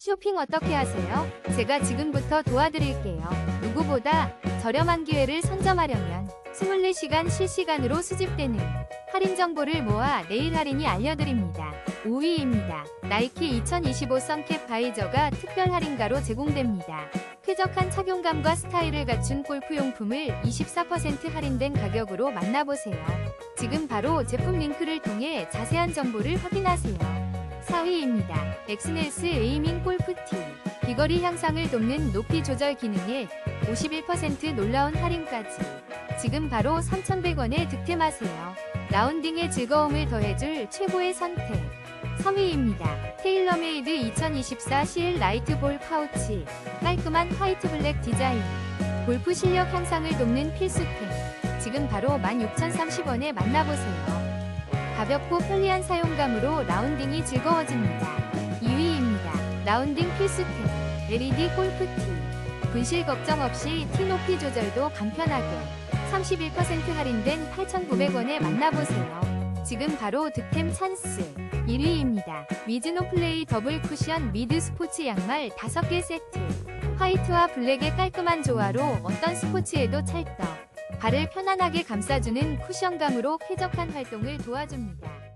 쇼핑 어떻게 하세요? 제가 지금부터 도와드릴게요. 누구보다 저렴한 기회를 선점하려면 24시간 실시간으로 수집되는 할인 정보를 모아 내일 할인이 알려드립니다. 5위입니다. 나이키 2025 선캡 바이저가 특별 할인가로 제공됩니다. 쾌적한 착용감과 스타일을 갖춘 골프용품을 24% 할인된 가격으로 만나보세요. 지금 바로 제품 링크를 통해 자세한 정보를 확인하세요. 4위입니다. 엑스넬스 에이밍 골프티. 비거리 향상을 돕는 높이 조절 기능에 51% 놀라운 할인까지. 지금 바로 3,100원에 득템하세요. 라운딩의 즐거움을 더해줄 최고의 선택. 3위입니다. 테일러메이드 2024 CL 라이트 볼 파우치. 깔끔한 화이트 블랙 디자인. 골프 실력 향상을 돕는 필수템. 지금 바로 16,030원에 만나보세요. 가볍고 편리한 사용감으로 라운딩이 즐거워집니다. 2위입니다. 라운딩 필수템. LED 골프티. 분실 걱정 없이 티 높이 조절도 간편하게. 31% 할인된 8,900원에 만나보세요. 지금 바로 득템 찬스. 1위입니다. 미즈노 플레이 더블 쿠션 미드 스포츠 양말 5개 세트. 화이트와 블랙의 깔끔한 조화로 어떤 스포츠에도 찰떡. 발을 편안하게 감싸주는 쿠션감으로 쾌적한 활동을 도와줍니다.